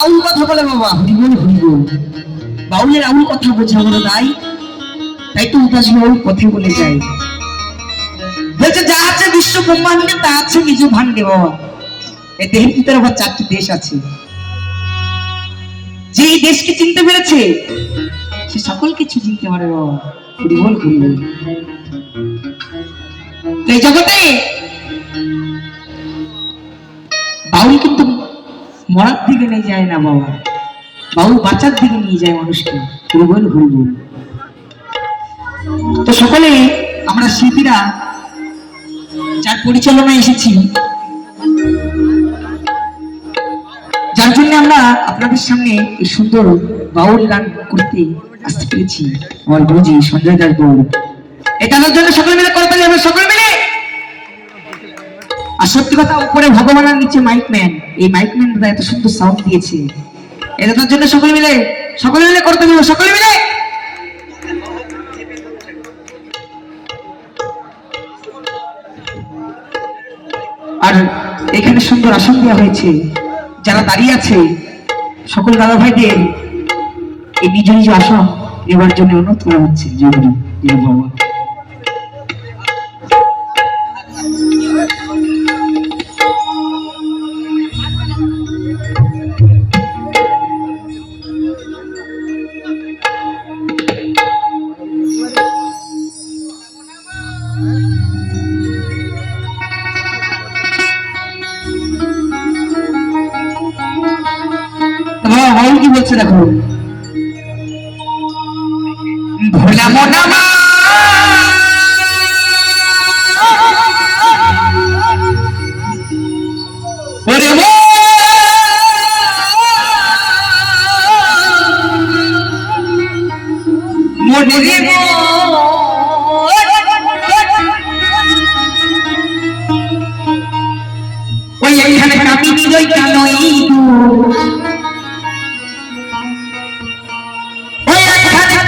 আউল কথা বলে বাবা। বাউলের আউল কথা বোঝা হলো তাই। তাই তো উদাস কথা বলে যায়। বলছে, যা আছে বিশ্ব ব্রহ্মাণ্ডে, তা আছে নিজ বাবা। এই দেহের ভিতরে আবার চারটি দেশ আছে। যে এই দেশকে চিনতে পেরেছে, সে সকল কিছু চিনতে পারে বাবা। হরিবল হরিবল এই জগতে বাউল কিন্তু মরার দিকে নিয়ে যায় না বাবা। বাউল বাঁচার দিকে নিয়ে যায় মানুষকে হরিবল হরিবল তো সকলে আমরা শিল্পীরা যার পরিচালনায় এসেছি, যার জন্য আমরা আপনাদের সামনে এই সুন্দর বাউল গান করতে আসতে পেরেছি। আমার গুরুজি সঞ্জয় দাস বাউল এটা জন্য সকলে মিলে করতে যাবে সকলে মিলে? আর সত্যি কথা, উপরে ভগবান আর নিচে মাইক ম্যান এই মাইক ম্যান দাদা এত সুন্দর সাউন্ড দিয়েছে। এটা তার জন্য সকলে মিলে সকলে মিলে করতে যাবে সকলে মিলে! আর এখানে সুন্দর আসন দেওয়া হয়েছে। যারা দাঁড়িয়ে আছে, সকল দাদা ভাইদের, এই নিজ নিজ আসন নেবার জন্য অনুরোধ করা হচ্ছে। জয় বাবা ভোলা মনা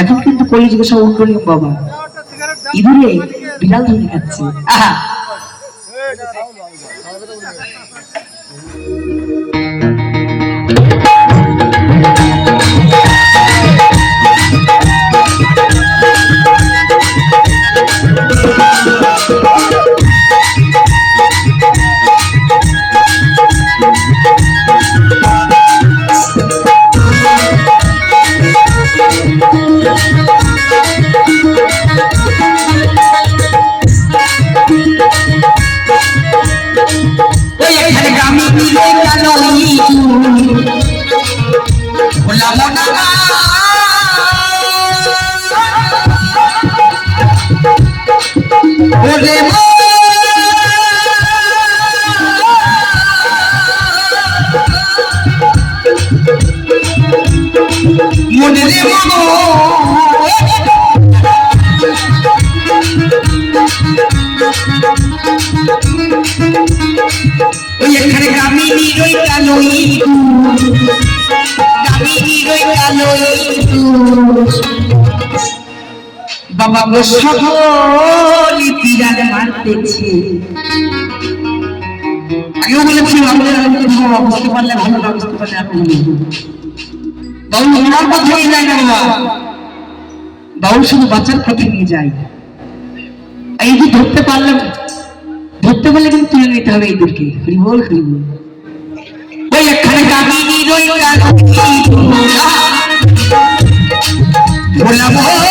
এখন কিন্তু কলিযুগে সব উল্টো নিয়ম বাবা। ইঁদুরে বিড়াল ধরে খাচ্ছে। আহা! ওই ওই এখানে কামিনী রই কালো কামিনী রই কালো ইঁদুর বাবা গো সকলি পিরাল মারতেছে আগেও বলেছি আমাদের বাবা বুঝতে পারলে ভালো না বুঝতে পারলে আপনি বাবু শুধু বাচ্চার কথা নিয়ে যায়। এই যে ধরতে পারলাম, ধরতে পারলে কিন্তু তুলে নিতে হবে এদেরকে হরি বল বললাম মনে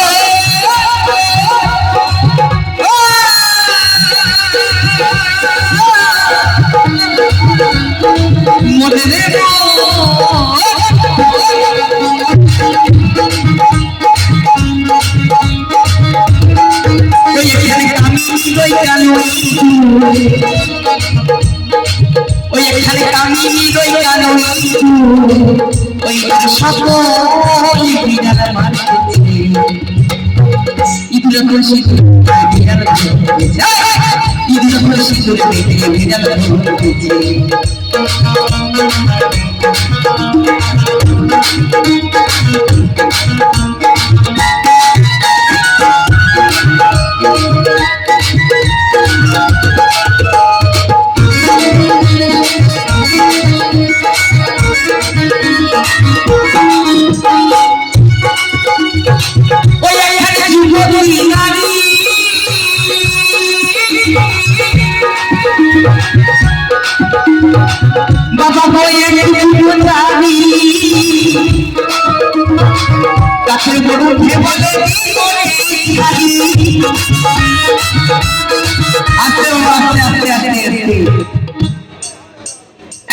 ওই এখানে কামিনী রই কালো ওই সকল বিড়াল মারতেছে ইঁদুর ওই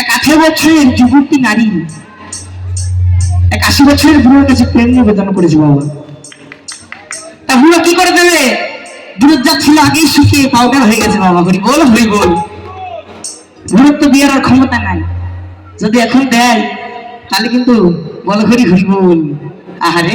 এক আঠেরো বছরের যুবতী নারী, এক আশি বছরের বুড়োর কাছে প্রেম নিবেদন করেছে বাবা। তা বুড়ো কি করে দেবে বুড়োর যা ছিল আগেই শুকিয়ে পাউডার হয়ে গেছে বাবা হরি বল হরি বল। বুড়োর তো বিয়ের ক্ষমতা নাই। যদি এখন দেয়, তাহলে কিন্তু বল হরি হরি বল। আহারে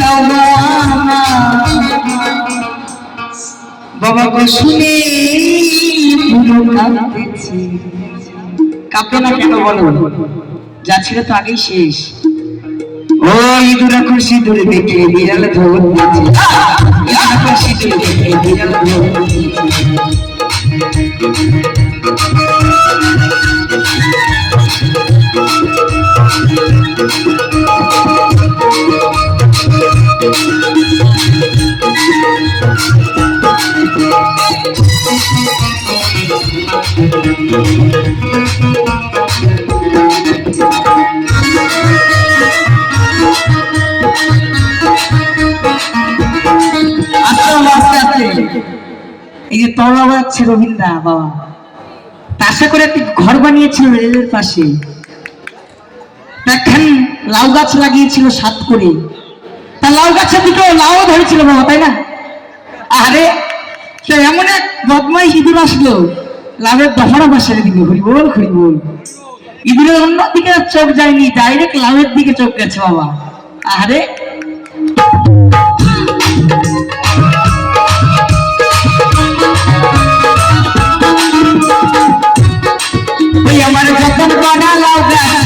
দাও বাবা গো শুনে পুরো না কেন বলো? যা তো আগেই শেষ। ওই দুরা খুশি দূরে দেখে বিড়াল ধরতেছে। খুশি দূরে দেখে বিড়াল ধরতেছে। এই যে তলা বাজাচ্ছে রবীন্দ্রা বাবা। তাসে করে একটি ঘর বানিয়েছিল রেলের পাশে। একখানি লাউ গাছ লাগিয়েছিল সাত করে তা লাউ গাছের দুটো লাউ ধরেছিল বাবা, তাই না? আরে এমন এক বদমাই ইঁদুর আসলো। লাভের দফারা বাসারে দিল হরি বল হরি বল। ইঁদুরের অন্য দিকে চোখ যায়নি ডাইরেক্ট লাভের দিকে চোখ গেছে বাবা। আরে। আমার যখন বানা লাউ গাছ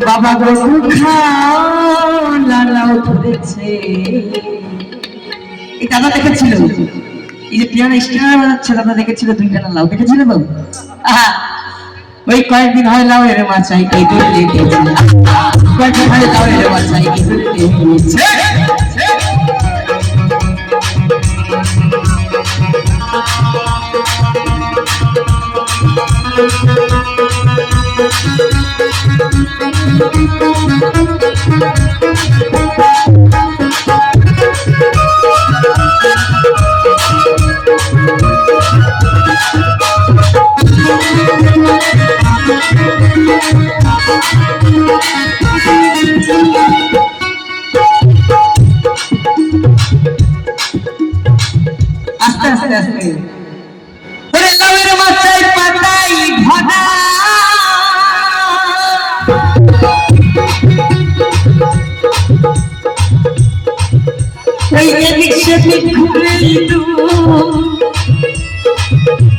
বাবা গরু লাউ ধরেছে এই দাদা দেখেছিল এই যে পিয়ানো স্টিমার বাজাচ্ছে দাদা দেখেছিল দুইটা লাউ দেখেছিল বাবু আহা, ওই কয়েকদিন হয় লাউ এর মাছাই কি লেগেছে কয়েকদিন হয় লাউ এর মাছাই কি দূর লেগেছে আস্তে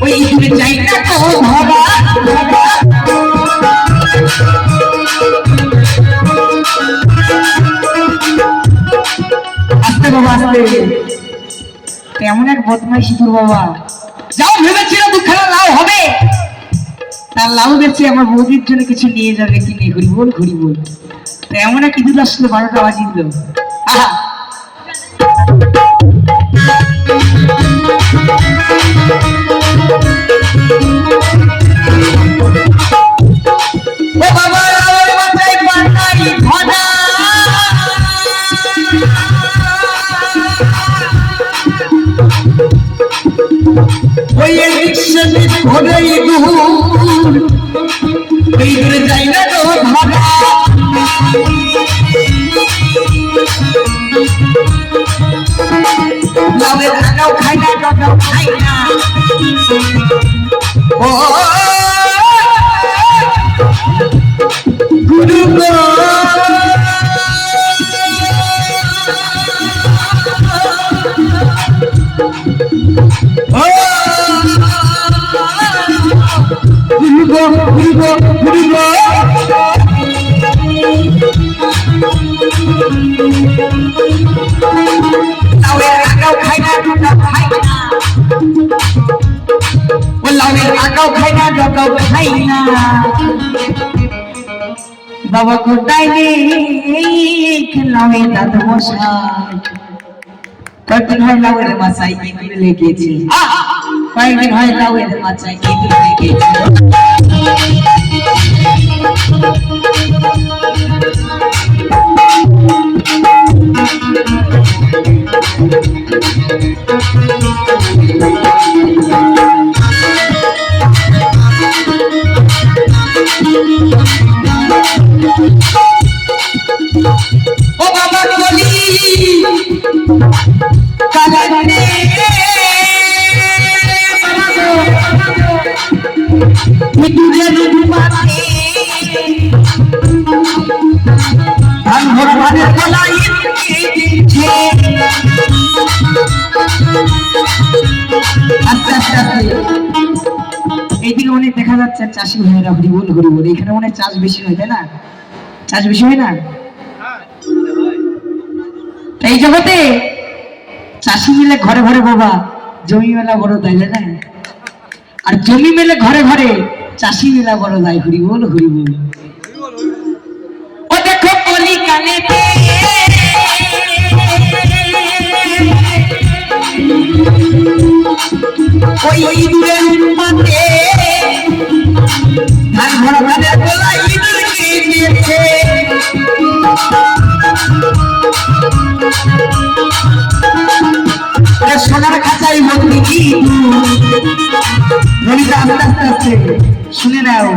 ওই এক বদমাইশি তোর বাবা। যাও ভেবেছিল দুখানা লাউ হবে। তার লাউ দেখছি আমার বৌদির জন্য কিছু নিয়ে যাবে কি নেই ঘুরি বল ঘুরি বল। তো এমন এক ইঁদুর আসলে, বারোটা বাজিয়ে দিল আহা! ওই একসাথে ঘরে দূর ওই দূরে যাই না তো ধরা লাউয়ের আগাও খাই না ডগাও খাই না ও গুরু গো খাই না বাবা কোথায় লাউয়ে দাঁত মশাই কয়েকদিন হয় লাউয়ের মাথায় ইঁদুর লেগেছে কয়েকদিন হয় লাউয়ের মাথায় ইঁদুর লেগেছে ও এইদিকে অনেক দেখা যাচ্ছে চাষি ভাইয়েরা এখানে হয় চাষ বেশি হয়, তাই না? চাষ বেশি হয় না? এই জগতে চাষি মিলে ঘরে ঘরে বাবা, জমি মেলা বড় দেয় না? আর জমি মেলে ঘরে ঘরে চাষি মেলা বড় দেয় হরি বল হরি বল। ও দেখো ওই সোনার খাঁচাই বন্দি কি রবিদা আস্তে আস্তে আস্তে শুনে নাও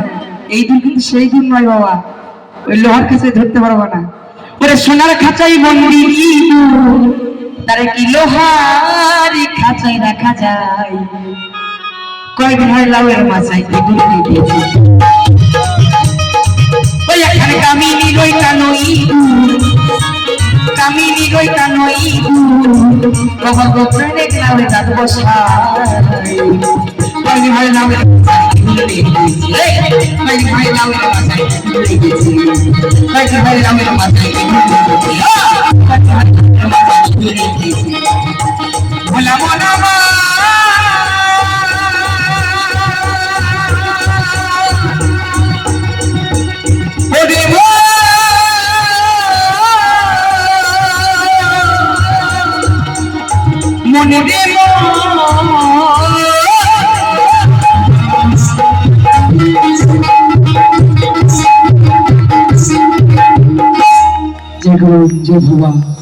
এই দিন কিন্তু সেই দিন নয় বাবা। ওই লোহার খাঁচায় ধরতে পারব না। ওরে সোনার খাঁচাই বন্দি ইঁদুর, তারে কি লোহার খাঁচায় রাখা যায়? কয়েকদিন হয় লাউয়ের মাছাই ইঁদুর দিয়েছে। ওই এখানে কামিনী রই কানো ইঁদুর কামিনী রই কানো ইঁদুর বাবা গোপ্রাণে গ্রামে দাঁত বসাই কয়েকদিন হয় লাউয়ের কয়েকদিন হয় লাউয়ের মাথায় কয়েকদিন হয় লাউয়ের মাথায় বলা মনা জয় গুরু জয় ভগবান